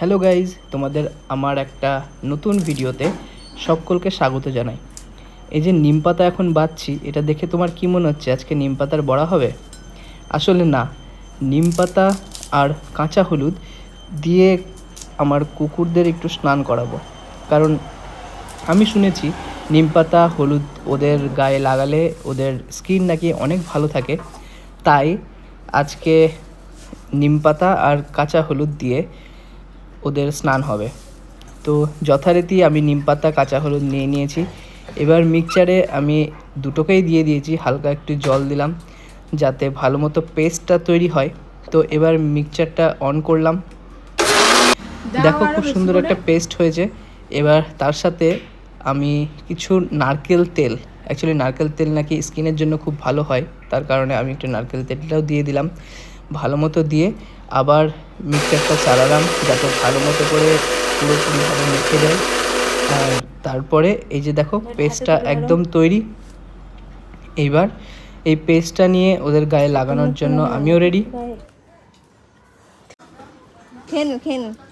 Hello guys, তোমাদের আমার একটা নতুন ভিডিওতে সকলকে স্বাগত জানাই। এই যে নিম পাতা এখন বাচ্ছি এটা দেখে তোমার কি মনে হচ্ছে আজকে নিম পাতার বড়া হবে? আসলে না, নিম পাতা আর কাঁচা হলুদ দিয়ে আমার কুকুরদের একটু স্নান করাবো। কারণ আমি শুনেছি নিম পাতা, হলুদ ওদের গায়ে লাগালে ওদের স্কিন নাকি অনেক ভালো থাকে। তাই আজকে নিম পাতা আর কাঁচা হলুদ দিয়ে ওদের স্নান হবে। তো যথারীতি আমি নিম পাতা কাঁচা হলুদ নিয়ে নিয়েছি। এবার মিক্সচারে আমি দুটোকেই দিয়ে দিয়েছি হালকা একটু জল দিলাম যাতে ভালো মতো পেস্টটা তৈরি হয়। তো এবার মিক্সচারটা অন করলাম। দেখো খুব সুন্দর একটা পেস্ট হয়েছে। এবার তার সাথে আমি কিছু নারকেল তেল অ্যাকচুয়ালি নারকেল তেল নাকি স্কিনের জন্য খুব ভালো হয় তার কারণে আমি একটু নারকেল তেলটাও দিয়ে দিলাম। ভালো মতো দিয়ে আবার মিক্সারটা চালালাম যাতে ভালো মতো করে পুরোপুরিভাবে মেখে যায় আর তারপরে এই যে দেখো পেস্টটা একদম তৈরি। এইবার এই পেস্টটা নিয়ে ওদের গায়ে লাগানোর জন্য আমিও রেডি খেন খেন খেয়ে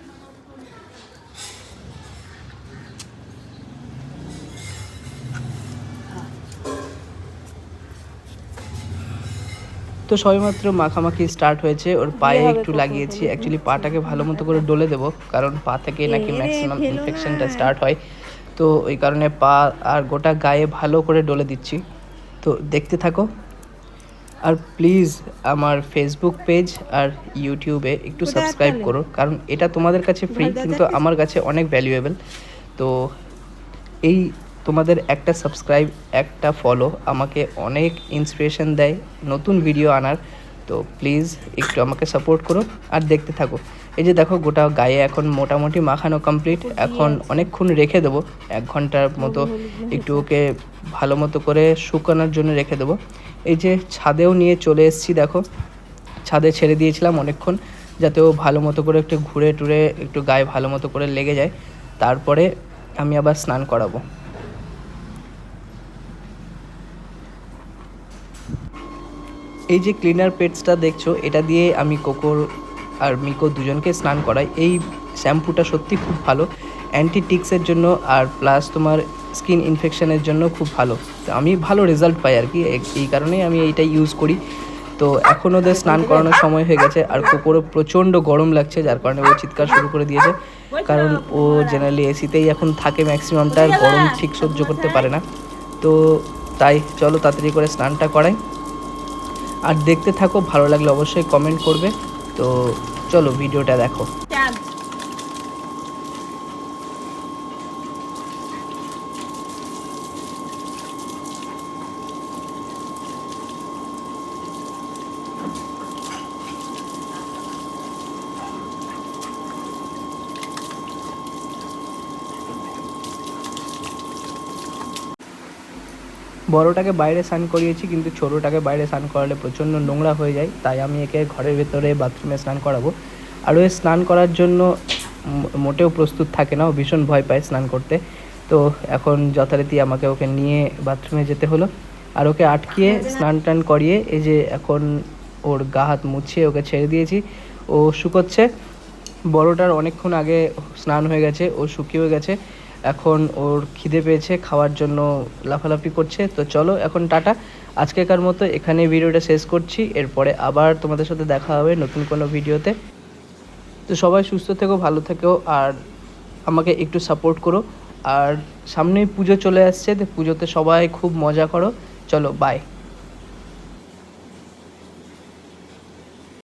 তো সবেমাত্র মাখামাখি স্টার্ট হয়েছে। ওর পায়ে একটু লাগিয়েছি। অ্যাকচুয়ালি পাটাকে ভালো মতো করে ডলে দেবো কারণ পা থেকে নাকি ম্যাক্সিমাম ইনফেকশনটা স্টার্ট হয়। তো ওই কারণে পা আর গোটা গায়ে ভালো করে ডলে দিচ্ছি। তো দেখতে থাকো। আর প্লিজ আমার ফেসবুক পেজ আর ইউটিউবে একটু সাবস্ক্রাইব করো কারণ এটা তোমাদের কাছে ফ্রি কিন্তু আমার কাছে অনেক ভ্যালুয়েবল তো এই তোমাদের একটা সাবস্ক্রাইব একটা ফলো আমাকে অনেক ইন্সপিরেশন দেয় নতুন ভিডিও আনার। তো প্লিজ একটু আমাকে সাপোর্ট করো আর দেখতে থাকো। এই যে দেখো গোটা গায়ে এখন মোটামুটি মাখানো কমপ্লিট এখন অনেকক্ষণ রেখে দেবো। এক ঘণ্টার মতো একটু ওকে ভালো মতো করে শুকানোর জন্য রেখে দেবো। এই যে ছাদেও নিয়ে চলে এসেছি দেখো। ছাদে ছেড়ে দিয়েছিলাম অনেকক্ষণ যাতে ও ভালো মতো করে একটু ঘুরে টুরে একটু গায়ে ভালো মতো করে লেগে যায়। তারপরে আমি আবার স্নান করাবো। এই যে ক্লিনার পেটসটা দেখছ, এটা দিয়ে আমি কোকোর আর মিকো দুজনকে স্নান করাই। এই শ্যাম্পুটা সত্যি খুব ভালো। অ্যান্টিটিক্সের জন্য আর প্লাস তোমার স্কিন ইনফেকশনের জন্য খুব ভালো। তো আমি ভালো রেজাল্ট পাই আর কি। এই- কারণেই আমি এইটা ইউজ করি। তো এখন ওদের স্নান করানোর সময় হয়ে গেছে। আর কুকুরও প্রচণ্ড গরম লাগছে, যার কারণে ও চিৎকার শুরু করে দিয়েছে। কারণ ও জেনারেলি এসিতেই এখন থাকে ম্যাক্সিমামটা আর গরম ঠিক সহ্য করতে পারে না। তো তাই চলো তাড়াতাড়ি করে স্নানটা করাই। আর দেখতে থাকো ভালো লাগলে অবশ্যই কমেন্ট করবে। তো চলো ভিডিওটা দেখো। বড়টাকে বাইরে স্নান করিয়েছি কিন্তু ছোটোটাকে বাইরে স্নান করালে প্রচণ্ড নোংরা হয়ে যায় তাই আমি একে ঘরের ভেতরে বাথরুমে স্নান করাবো। আর ওই স্নান করার জন্য মোটেও প্রস্তুত থাকে না ও ভীষণ ভয় পায় স্নান করতে। তো এখন যথারীতি আমাকে ওকে নিয়ে বাথরুমে যেতে হলো। আর ওকে আটকিয়ে স্নান টান করিয়ে এই যে এখন ওর গা হাত মুছিয়ে ওকে ছেড়ে দিয়েছি ও শুকোচ্ছে। বড়টার অনেকক্ষণ আগে স্নান হয়ে গেছে ও শুকিয়ে গেছে। এখন ওর খিদে পেয়েছে, খাওয়ার জন্য লাফালাফি করছে। তো চলো এখন টাটা। আজকেকার মতো এখানে ভিডিওটা শেষ করছি। এরপরে আবার তোমাদের সাথে দেখা হবে নতুন কোনো ভিডিওতে। তো সবাই সুস্থ থেকো, ভালো থেকো, আর আমাকে একটু সাপোর্ট করো। আর সামনেই পুজো চলে আসছে, তো পুজোতে সবাই খুব মজা করো। চলো বাই